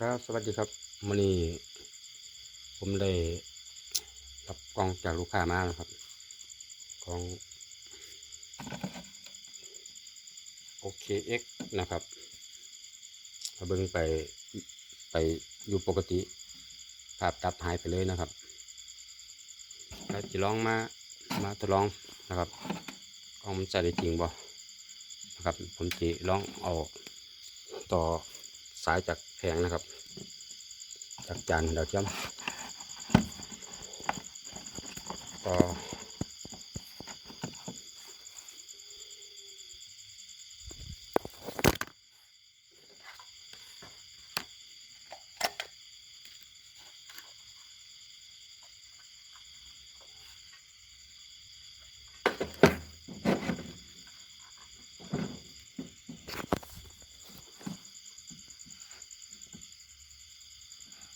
ครับสวัสดีครับวันนี้ผมได้รับกล่องจากลูกค้ามานะครับกล่อง OKX นะครับมาเบิ่งไปไปอยู่ปกติ ภาพตับหายไปเลยนะครับแล้วจะลองมามาทดลองนะครับกล้องมันใส่ได้จริงบ่นะครับผมจะลองเอาต่อสายจากแผงนะครับ จากจานดาวเทียมก็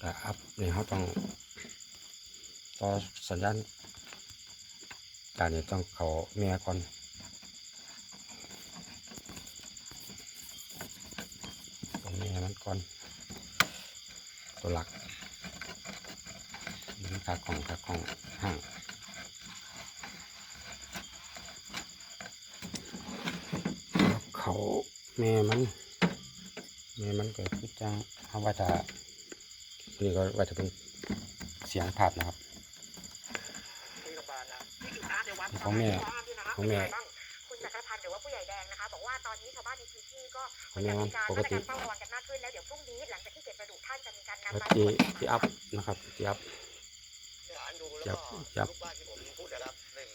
กระอัพเนี่ยเขาต้องต่อสัญญาณการเนี่ยต้องเขาแม่ก่อนตัวแม่มันก่อน ตัวหลักมันขากล่องขากล่องห่างเขาแม่มันแม่มันเกิดขึ้นจังเอาว่าจะ นี่ก็ว่าจะเป็นเสียงภาพนะครับของแม่ของแม่คุณจักรพันธ์หรือว่าผู้ใหญ่แดงนะคะบอกว่าตอนนี้ชาวบ้านในพื้นที่ก็ของแม่มันมีการปกมาตรติการเฝ้าระวังกันมากขึ้นแล้วเดี๋ยวพรุ่งนี้หลังจากที่เก็บกระดูกท่านจะมีการนำแล้วมาจีจีอัพนะครับจีอัพเนี่ยอันดูจัแล้วบก็จับลูกบ้านที่ผมพูดนะครับหนึ่ง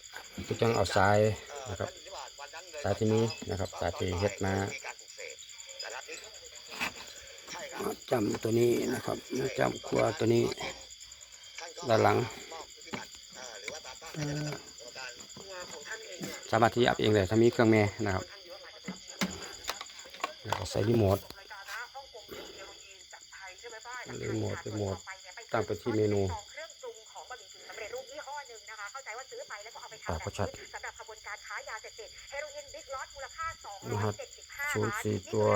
ก็จังเอาทรายเอ่อนะครับท่านที่ว่าวันนั้นเลยสายที่นี้นะครับสายที่เฮ็ดมา มีการปลูกเสกแต่ละทิศใช่ครับมาจำตัวนี้นะครับมาจำครัวตัวนี้ท่านก็ด้านหลังมอบปฏิบัติเอ่อหรือว่าตามตั้งให้กับกรรมการตัวของท่านเองเนี่ยสามารถที่อัพเองเลยถ้ามีเครื่องแม่นะครับแล้วก็ใส่รีโมทรีโมทรีโมทตั้งไปที่เมนูเครื่องปรุงของบะหมี่กึ่งสำเร็จรูปยี่ห้อหนึ่งนะคะเข้าใจว่าซื้อไปแล้วก็เอาไปทำปากแบก็บชัดนี้สำหรับขบวนการค้ายาเสพติดเฮโรอีนบิ๊กล็อตมูลค่ารหัส275ศูนย์ล้านสี่นี่ตัว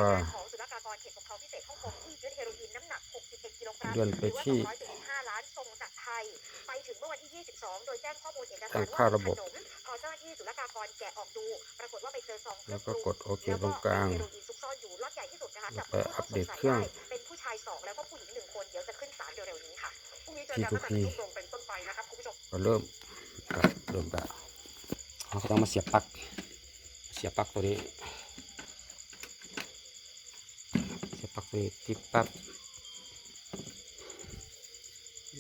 61กิโลกรัมเลื่อนไปที่หรือว่า275ล้านส่งจากไทยไปถึงเมื่อวันที่22โดยแจ้งข้อมูลเอกสารตั้งว่าค่าระบบขนมพอเจ้าหน้าที่ศุลกากรแกะออกดูปรากฏว่าไปเจอซองเครื่แล้อวงก็ปรุงกดโอเคตรงกลางเฮโรอีนซุกซ่อนอยู่ล็อตใหญ่ที่สุดนะคะแล้วจับไปผู้อัต้ปองเดสตงสัยเครื่องได้เป็นผู้ชายสองแล้วก็ผู้หญิงหนึ่งคนเดี๋ยวจะขึ้นศาลเร็วๆนี้ค่ะพรุ่งนี้เจอกัน P2P ตั้งแต่ทุ่มตรงเป็นต้นไปนะครับคุณผู้ชมก็เริ่มก็เริ่มก็เขาก็ต้องมาเสียบปลั๊กเสียบปลั๊กตัวนี้เสียบปลั๊กตัวนี้ติดปั๊บ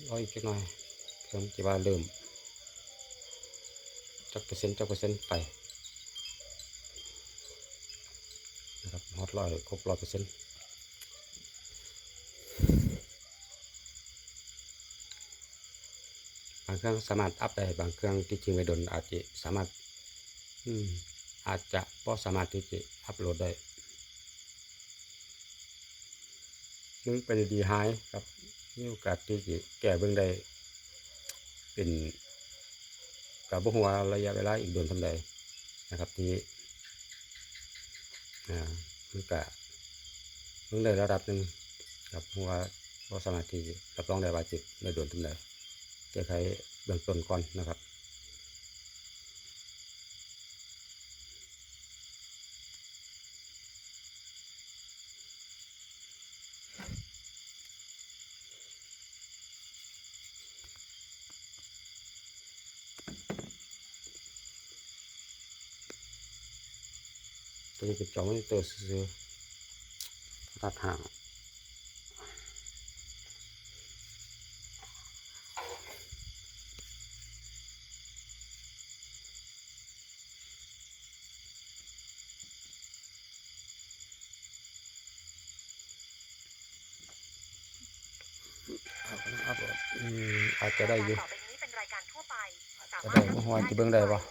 รออีกจักหน่อยเครื่องจะว่าเริ่มจักเปอร์เซ็นต์จักเปอร์เซ็นต์ไปนะครับฮอตร้อยครบร้อยเปอร์เซ็นต์บางเครื่องสามารถอัพได้บางเครื่องที่จริงไม่โดนอาจจะสามารถอืมอาจจะพอสามารถที่จะอัพโหลดได้ซึ่งเป็นดีไฮครับ มีโอกาสที่จะแก้เบื้องใดเป็นกับบุหัวระยะเวลาอีกเดนทำใดนะครับที่อ่ามันกะเบื้องใดระดับหนึ่งกับหัวบ่สามารถที่จะรับรองได้ว่าจิตในเดือนทำใดแก้ไขเบื้องต้นก่อนนะครับ ตัวนี้เป็นจอมอนิเตอร์ซื้อๆตัดห่างเอาไปนะครับอืมอาจจะได้อยู่ต่อไปนี้เป็นรายการทั่วไปสาจะมารได้ถบ่หัวาจะเบิ่งได้ปะ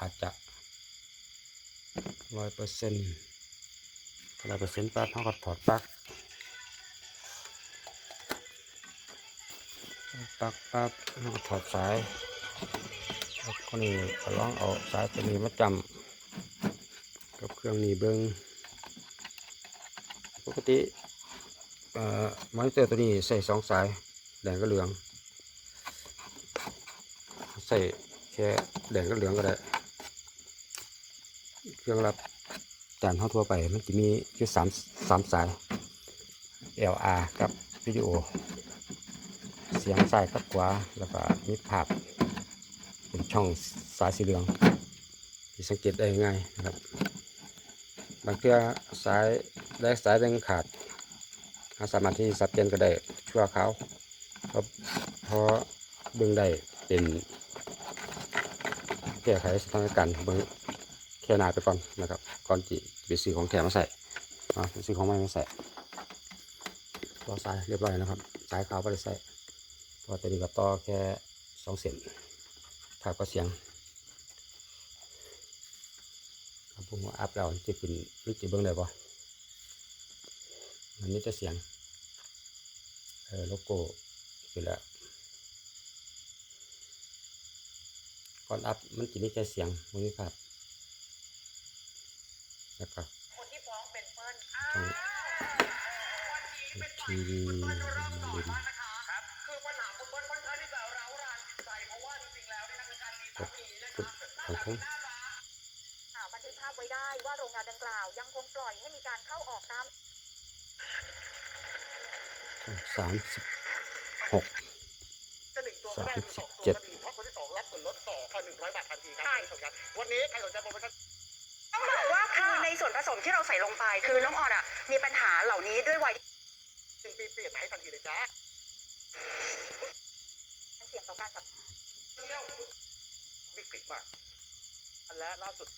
อาจจะ ร้อยเปอร์เซ็นต์ร้อยเปอร์เซ็นต์ปั๊บเขาก็ถอดปลั๊กปลั๊กปั๊บเขาก็ถอดสายแล้วก็นี่ลองเอาสายตัวนี้มาจำกับเครื่องนี้เบิ่งปกติเอ่อมอนิเตอร์ตัวนี้ใส่สองสายแดงกับเหลือง ใส่แค่แดงกับเหลืองก็ได้ รื่องรับจานเท่าทั่วไป มันจะมีอยู่สามสามสาย LR กับวิดีโอ เสียงซ้ายกับขวาแล้วก็มีภาพเป็นช่องสายสีเหลืองที่สังเกตได้ง่ายนะครับบางเทื่อสายแรกสายหนึ่งขาดเราสามารถที่สับเปลี่ยนก็ได้ชั่วคราเพราะเพราะเบื้องได้เป็นแก้ไขสถานการณ์เบื้อง ค่หนาไปก่อนนะครับ ก่อนที่จะไปซื้อของแถมมาใส่อ่าซื้อของใหม่มาใส่ต่อสายเรียบร้อยนะครับสายขาวได้ใส่เพอตัวนี้ก็ต่อแค่สองเส้นถ้าก็เสียงผมว่าอัพแล้วจะเป็นวิจิเบิ้งได้ปะมันนี่จะเสียงเออโลโก้คือล้วก่อนอัพมันจะมีแค่เสียงมันมีภาพ นที่ฟ้องเป็นเปิ้ลช่องทีวีมาลินครับคือปัญหาคุณเปิ้ลค่อนข้างที่จะร้าวรานจิตใจเพราะว่าจริงๆแล้วเนี่ยนะการมีสามีนะคกรัดบของผมข่าวบันทึกภาพไว้ได้ว่าโรงงานดังกล่าว ยังคงปล่อยให้มีการเข้าออกตามสามสิบหกจะหนึ่งตัวก็ได้คือสองตัวเจ็ดก็ดีเพราะคนที่สองรับส่วนลดต่อพันหนึ่งร้อยบาททันทีครับท่านผู้ชมครับวันนี้ใครสนใจโปรโมชั่น ที่เราใส่ลงไป คือน้องออนอะ มีปัญหาเหล่านี้ด้วยวัยหนึ่งปีเปลี่ยนให้ทันทีเลยจ้าเสี่ยงต่อการสับเที่ยวบิ๊กฟิกมาก อันและล่าสุด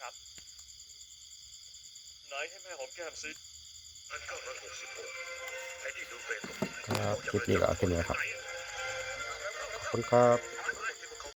ครับไหนให้แม่หอมแก้มซิพันเก้าร้อยหกสิบหกไอ้ที่ดูเฟซบุ๊กครับคลิปนี้ก็เอาแค่นี้ครับขอบคุณครับ